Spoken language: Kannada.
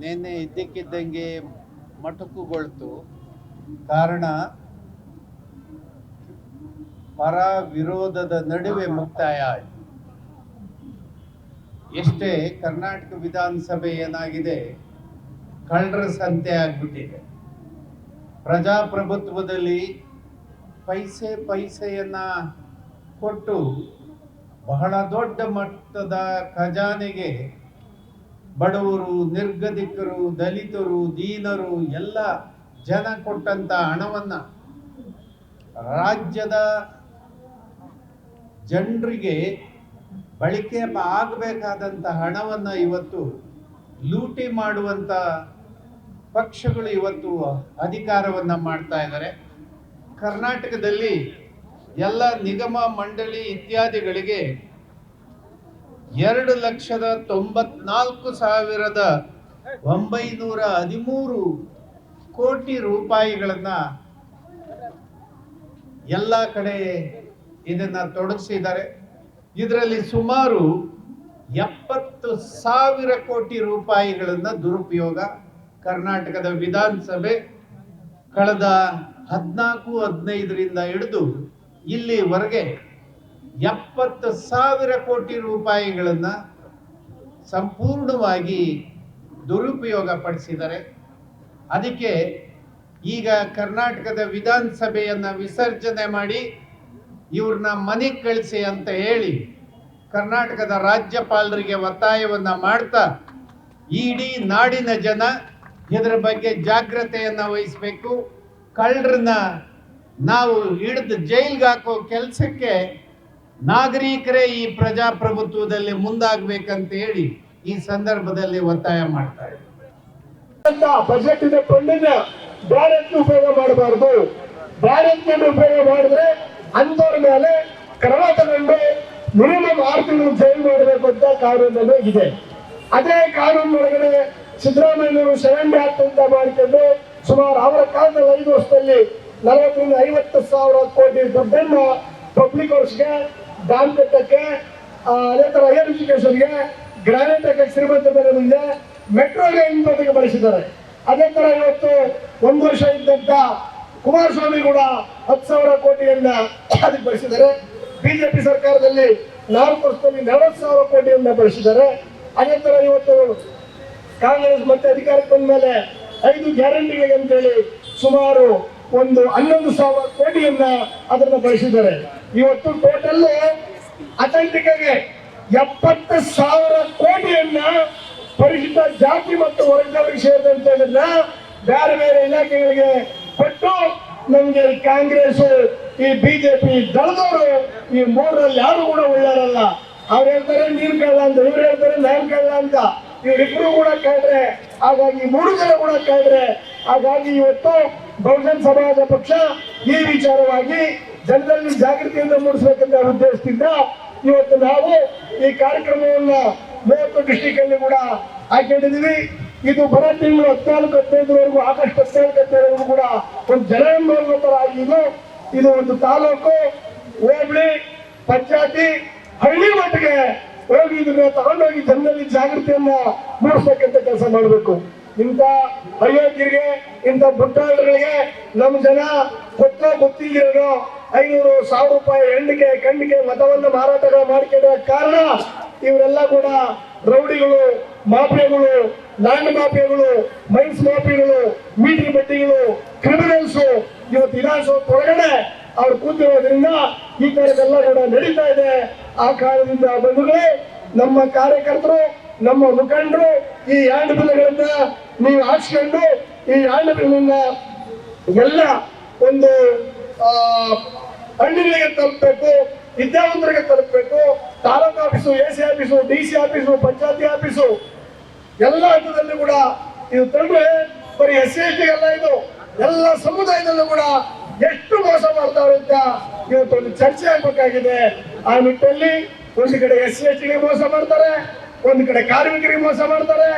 ನಿನ್ನೆ ಇದ್ದಕ್ಕಿದ್ದಂಗೆ ಮೊಟಕುಗೊಳ್ತು. ಕಾರಣ ಪರ ವಿರೋಧದ ನಡುವೆ ಮುಕ್ತಾಯ ಆಯ್ತು. ಎಷ್ಟೇ ಕರ್ನಾಟಕ ವಿಧಾನಸಭೆ ಏನಾಗಿದೆ ಕಳ್ಳರ ಸಂತೆ ಆಗ್ಬಿಟ್ಟಿದೆ. ಪ್ರಜಾಪ್ರಭುತ್ವದಲ್ಲಿ ಪೈಸೆ ಪೈಸೆಯನ್ನ ಕೊಟ್ಟು ಬಹಳ ದೊಡ್ಡ ಮಟ್ಟದ ಖಜಾನೆಗೆ ಬಡವರು, ನಿರ್ಗತಿಕರು, ದಲಿತರು, ದೀನರು, ಎಲ್ಲ ಜನ ಕೊಟ್ಟಂತ ಹಣವನ್ನ ರಾಜ್ಯದ ಜನರಿಗೆ ಬಳಕೆ ಆಗಬೇಕಾದಂಥ ಹಣವನ್ನ ಇವತ್ತು ಲೂಟಿ ಮಾಡುವಂತ ಪಕ್ಷಗಳು ಇವತ್ತು ಅಧಿಕಾರವನ್ನ ಮಾಡ್ತಾ ಇದ್ದಾರೆ. ಕರ್ನಾಟಕದಲ್ಲಿ ಎಲ್ಲ ನಿಗಮ, ಮಂಡಳಿ ಇತ್ಯಾದಿಗಳಿಗೆ ಎರಡು ಲಕ್ಷದ ತೊಂಬತ್ನಾಲ್ಕು ಸಾವಿರದ ಒಂಬೈನೂರ ಹದಿಮೂರು ಕೋಟಿ ರೂಪಾಯಿಗಳನ್ನ ಎಲ್ಲ ಕಡೆ ಇದನ್ನ ತೊಡಗಿಸಿದ್ದಾರೆ. ಇದರಲ್ಲಿ ಸುಮಾರು ಎಪ್ಪತ್ತು ಸಾವಿರ ಕೋಟಿ ರೂಪಾಯಿಗಳನ್ನ ದುರುಪಯೋಗ. ಕರ್ನಾಟಕದ ವಿಧಾನಸಭೆ ಕಳೆದ ಹದಿನಾಲ್ಕು, ಹದಿನೈದರಿಂದ ಹಿಡಿದು ಇಲ್ಲಿವರೆಗೆ ಎಪ್ಪತ್ತು ಸಾವಿರ ಕೋಟಿ ರೂಪಾಯಿಗಳನ್ನು ಸಂಪೂರ್ಣವಾಗಿ ದುರುಪಯೋಗ ಪಡಿಸಿದ್ದಾರೆ. ಅದಕ್ಕೆ ಈಗ ಕರ್ನಾಟಕದ ವಿಧಾನಸಭೆಯನ್ನು ವಿಸರ್ಜನೆ ಮಾಡಿ ಇವ್ರನ್ನ ಮನೆಗೆ ಕಳಿಸಿ ಅಂತ ಹೇಳಿ ಕರ್ನಾಟಕದ ರಾಜ್ಯಪಾಲರಿಗೆ ಒತ್ತಾಯವನ್ನು ಮಾಡ್ತಾ ಇಡೀ ನಾಡಿನ ಜನ ಇದರ ಬಗ್ಗೆ ಜಾಗ್ರತೆಯನ್ನು ವಹಿಸಬೇಕು. ಕಳ್ಳರನ್ನ ನಾವು ಹಿಡಿದು ಜೈಲ್ಗೆ ಹಾಕೋ ಕೆಲಸಕ್ಕೆ ನಾಗರಿಕರೇ ಈ ಪ್ರಜಾಪ್ರಭುತ್ವದಲ್ಲಿ ಮುಂದಾಗಬೇಕಂತ ಹೇಳಿ ಈ ಸಂದರ್ಭದಲ್ಲಿ ಒತ್ತಾಯ ಮಾಡ್ತಾ ಬಜೆಟ್ ಇದೆ ಉಪಯೋಗ ಮಾಡಬಾರ್ದು. ಉಪಯೋಗ ಮಾಡಿದ್ರೆ ಅಂತವ್ರ ಮೇಲೆ ಕ್ರಮ ತಗೊಂಡು ಮಿನಿಮಮ್ ಆರು ತಿಂಗಳು ಜೈಲು ಮಾಡಬೇಕು ಅಂತ ಕಾನೂನಲ್ಲಿ ಇದೆ ಅದೇ ಕಾನೂನು ಒಳಗಡೆ ಸಿದ್ದರಾಮಯ್ಯವರು ಸೆವೆನ್ ಆಕ್ಟ್ ಅಂತ ಮಾಡ್ಕೊಂಡು ಸುಮಾರು ಅವರ ಕಾಲದಲ್ಲಿ ಐದು ವರ್ಷದಲ್ಲಿ ನಲವತ್ತರಿಂದ ಐವತ್ತು ಸಾವಿರ ಕೋಟಿ ದುಡ್ಡನ್ನು ಪಬ್ಲಿಕ್ ವರ್ಸ್ಗೆ ಡ್ಯಾಮ್ ಕಟ್ಟಕ್ಕೆ ಅದೇ ತರ ಹೈಯರ್ ಎಜುಕೇಶನ್ಗೆ ಗ್ರಾನೈಟ್ ಹಾಕಕ್ಕೆ ಶ್ರೀಮಂತ ಬೇರೆ ಮುಂದೆ ಮೆಟ್ರೋಗೆ ಇಂಪೋರ್ಟಿಗೆ ಬಳಸಿದ್ದಾರೆ ಅದೇ ತರ ಇವತ್ತು ಒಂದು ವರ್ಷ ಇದ್ದಂತ ಕುಮಾರಸ್ವಾಮಿ ಕೂಡ ಹತ್ತು ಸಾವಿರ ಕೋಟಿಯನ್ನ ಅದಕ್ಕೆ ಬಳಸಿದ್ದಾರೆ ಬಿಜೆಪಿ ಸರ್ಕಾರದಲ್ಲಿ ನಾಲ್ಕು ವರ್ಷದಲ್ಲಿ ನಲವತ್ತು ಸಾವಿರ ಕೋಟಿಯನ್ನ ಬಳಸಿದ್ದಾರೆ ಅದೇ ತರ ಇವತ್ತು ಕಾಂಗ್ರೆಸ್ ಮತ್ತೆ ಅಧಿಕಾರಕ್ಕೆ ಬಂದ ಮೇಲೆ ಐದು ಗ್ಯಾರಂಟಿಗಳಿಗೆ ಅಂತೇಳಿ ಸುಮಾರು ಒಂದು ಹನ್ನೊಂದು ಸಾವಿರ ಕೋಟಿಯನ್ನ ಅದನ್ನು ಬಳಸಿದ್ದಾರೆ ಇವತ್ತು ಟೋಟಲ್ ಅಥೆಂಟಿಕ್ಗೆ ಎಪ್ಪತ್ತು ಸಾವಿರ ಕೋಟಿಯನ್ನ ಪರಿಶಿಷ್ಟ ಜಾತಿ ಮತ್ತು ವರ್ಗದವರಿಗೆ ಸೇರಿದಂತದನ್ನ ಬೇರೆ ಬೇರೆ ಇಲಾಖೆಗಳಿಗೆ ಕೊಟ್ಟು ನಮ್ಗೆ ಕಾಂಗ್ರೆಸ್, ಈ ಬಿಜೆಪಿ ದಳದವರು ಈ ಮೂರರಲ್ಲಿ ಯಾರು ಕೂಡ ಒಳ್ಳೆಯವರಲ್ಲ ಅವ್ರು ಹೇಳ್ತಾರೆ, ನೀನ್ ಕಳ್ಳ ಅಂತ, ಇವ್ರು ಹೇಳ್ತಾರೆ, ನಾನ್ ಕಳ್ಳ ಅಂತ. ಇವರಿಬ್ರು ಕೂಡ ಕಳ್ರೆ ಹಾಗಾಗಿ ಮೂರು ಜನ ಕೂಡ ಕಳ್ರೆ ಹಾಗಾಗಿ ಇವತ್ತು ಬಹುಜನ್ ಸಮಾಜ ಪಕ್ಷ ಈ ವಿಚಾರವಾಗಿ ಜನರಲ್ಲಿ ಜಾಗೃತಿಯನ್ನು ಮೂಡಿಸಬೇಕಂತ ಉದ್ದೇಶದಿಂದ ಇವತ್ತು ನಾವು ಈ ಕಾರ್ಯಕ್ರಮವನ್ನ ಮೂವತ್ತು ಡಿಸ್ಟಿಕ್ ಅಲ್ಲಿ ಕೂಡ ಹಾಕೊಂಡಿದೀವಿ ಇದು ಬರ ತಿಂಗಳು ಹದಿನಾಲ್ಕು, ಹದಿನೈದರವರೆಗೂ, ಆಗಸ್ಟ್ ಹದಿನಾಲ್ಕು ಹದಿನೈದರವರೆಗೂ ಕೂಡ ಒಂದು ಜನಾಂದೋಲನ ತರ ಆಗಿದ್ದು ಇದು ಒಂದು ತಾಲೂಕು, ಹೋಬಳಿ, ಪಂಚಾಯತಿ, ಹಳ್ಳಿ ಮಟ್ಟಿಗೆ ಹೋಗಿ ಇದನ್ನ ತಗೊಂಡೋಗಿ ಜನರಲ್ಲಿ ಜಾಗೃತಿಯನ್ನ ಮೂಡಿಸ್ತಕ್ಕಂಥ ಕೆಲಸ ಮಾಡಬೇಕು. ಇಂಥ ಅಯೋಗ್ಯರಿಗೆ ಇಂಥ ಬುಟ್ಟಾಳರಿಗೆ ನಮ್ಮ ಜನ ಗೊತ್ತೋ ಗೊತ್ತಿಲ್ಲದಿರೋ ಐನೂರು ಸಾವಿರ ರೂಪಾಯಿ ಹೆಣ್ಣಿಗೆ ಕಣ್ಣಿಗೆ ಮತವನ್ನು ಮಾರಾಟ ಮಾಡ್ಕೊಳ್ಳೋ ಕಾರಣ ಇವರೆಲ್ಲ ಕೂಡ ರೌಡಿಗಳು, ಮಾಫಿಯಾಗಳು, ಲ್ಯಾಂಡ್ ಮಾಫಿಯಾಗಳು, ಮೈನ್ಸ್ ಮಾಫಿಯಾಗಳು, ಮೀಟರ್ ಬಟ್ಟಿಗಳು ಕ್ರಿಮಿನಲ್ಸ್ ಇವತ್ತು ವಿಧಾನಸೌಧ ಒಳಗಡೆ ಅವ್ರು ಕೂತಿರೋದ್ರಿಂದ ಈ ಕಾರ್ಯದೆಲ್ಲ ಕೂಡ ನಡೀತಾ ಇದೆ. ಆ ಕಾರಣದಿಂದ ಬಂಧುಗಳೇ, ನಮ್ಮ ಕಾರ್ಯಕರ್ತರು ನಮ್ಮ ಮುಖಂಡರು ಈ ಎರಡು ಬಿಲ್ಗಳನ್ನ ನೀವು ಹಾಕ್ಸ್ಕೊಂಡು, ಈ ಎರಡು ಬಿಲ್ನ ಎಲ್ಲ ಒಂದು ಹಳ್ಳಿಗಳಿಗೆ ತಲುಪಬೇಕು, ವಿದ್ಯಾವಂತರಿಗೆ ತಲುಪಬೇಕು, taluk office A C office D C office, panchayat office, ಎಲ್ಲ ಹಂತದಲ್ಲೂ ಕೂಡ ಇದು ತಂದ್ರೆ ಬರೀ ಎಸ್ ಸಿ ಎಲ್ಲ ಇದು, ಎಲ್ಲ ಸಮುದಾಯದಲ್ಲೂ ಕೂಡ ಎಷ್ಟು ಮೋಸ ಮಾಡ್ತಾರೆ ಅಂತ ಇವತ್ತೊಂದು ಚರ್ಚೆ ಆಗ್ಬೇಕಾಗಿದೆ. ಆ ನಿಟ್ಟಲ್ಲಿ ಒಂದು ಕಡೆ ಎಸ್ ಸಿ ಎಸ್ ಟಿಗೆ ಮೋಸ ಮಾಡ್ತಾರೆ ಒಂದು ಕಡೆ ಕಾರ್ಮಿಕರಿಗೆ ಮೋಸ ಮಾಡ್ತಾರೆ.